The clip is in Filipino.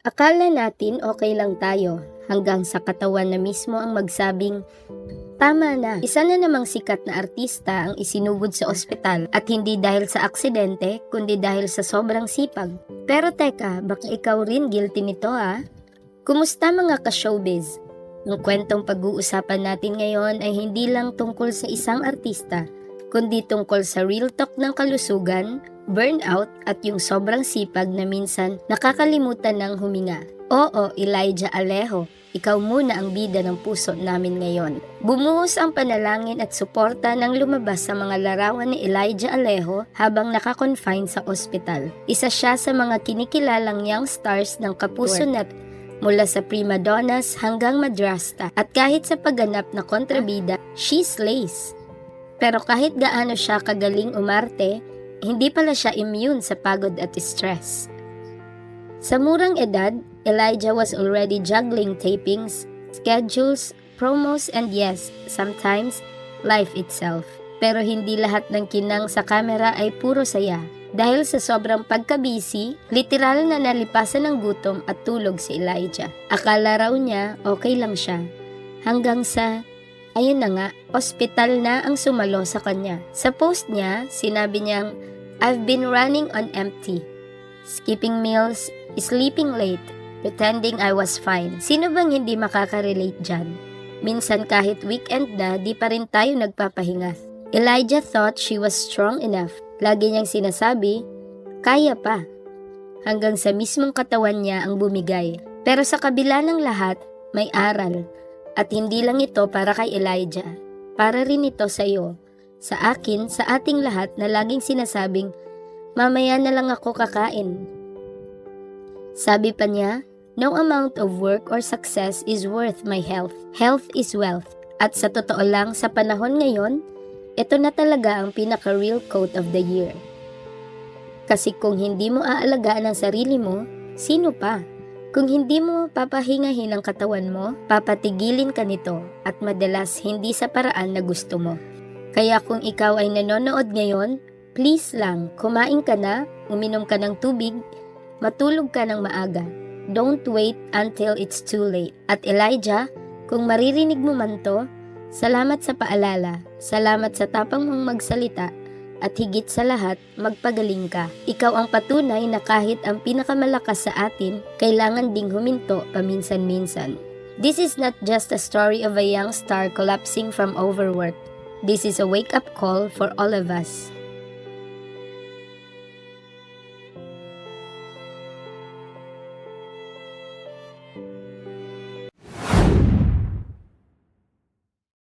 Akala natin okay lang tayo hanggang sa katawan na mismo ang magsabing, Tama na, isa na namang sikat na artista ang isinugod sa ospital at hindi dahil sa aksidente kundi dahil sa sobrang sipag. Pero teka, baka ikaw rin guilty nito ah? Kumusta mga ka-showbiz? Ang kwentong pag-uusapan natin ngayon ay hindi lang tungkol sa isang artista, kundi tungkol sa real talk ng kalusugan, burnout at yung sobrang sipag na minsan nakakalimutan ng huminga. Oo, Elijah Alejo, ikaw muna ang bida ng puso namin ngayon. Bumuhos ang panalangin at suporta nang lumabas sa mga larawan ni Elijah Alejo habang nakakonfine sa ospital. Isa siya sa mga kinikilalang young stars ng kapuso na mula sa prima donnas hanggang madrasta at kahit sa pagganap na kontrabida, she slays. Pero kahit gaano siya kagaling umarte, hindi pala siya immune sa pagod at stress. Sa murang edad, Elijah was already juggling tapings, schedules, promos, and yes, sometimes, life itself. Pero hindi lahat ng kinang sa kamera ay puro saya. Dahil sa sobrang pagkabisi, literal na nalipasan ng gutom at tulog si Elijah. Akala raw niya okay lang siya. Hanggang sa, ayun na nga, ospital na ang sumalo sa kanya. Sa post niya, sinabi niyang, I've been running on empty. Skipping meals, sleeping late, pretending I was fine. Sino bang hindi makaka-relate dyan? Minsan kahit weekend na, di pa rin tayo nagpapahinga. Elijah thought she was strong enough. Lagi niyang sinasabi, kaya pa. Hanggang sa mismong katawan niya ang bumigay. Pero sa kabila ng lahat, may aral. At hindi lang ito para kay Elijah. Para rin ito sa iyo. Sa akin, sa ating lahat na laging sinasabing, mamaya na lang ako kakain. Sabi pa niya, no amount of work or success is worth my health. Health is wealth. At sa totoo lang, sa panahon ngayon, ito na talaga ang pinaka-real quote of the year. Kasi kung hindi mo aalagaan ang sarili mo, sino pa? Kung hindi mo papahingahin ang katawan mo, papatigilin ka nito at madalas hindi sa paraan na gusto mo. Kaya kung ikaw ay nanonood ngayon, please lang, kumain ka na, uminom ka ng tubig, matulog ka ng maaga. Don't wait until it's too late. At Elijah, kung maririnig mo man to, salamat sa paalala, salamat sa tapang mong magsalita, at higit sa lahat, magpagaling ka. Ikaw ang patunay na kahit ang pinakamalakas sa atin, kailangan ding huminto paminsan-minsan. This is not just a story of a young star collapsing from overwork. This is a wake-up call for all of us.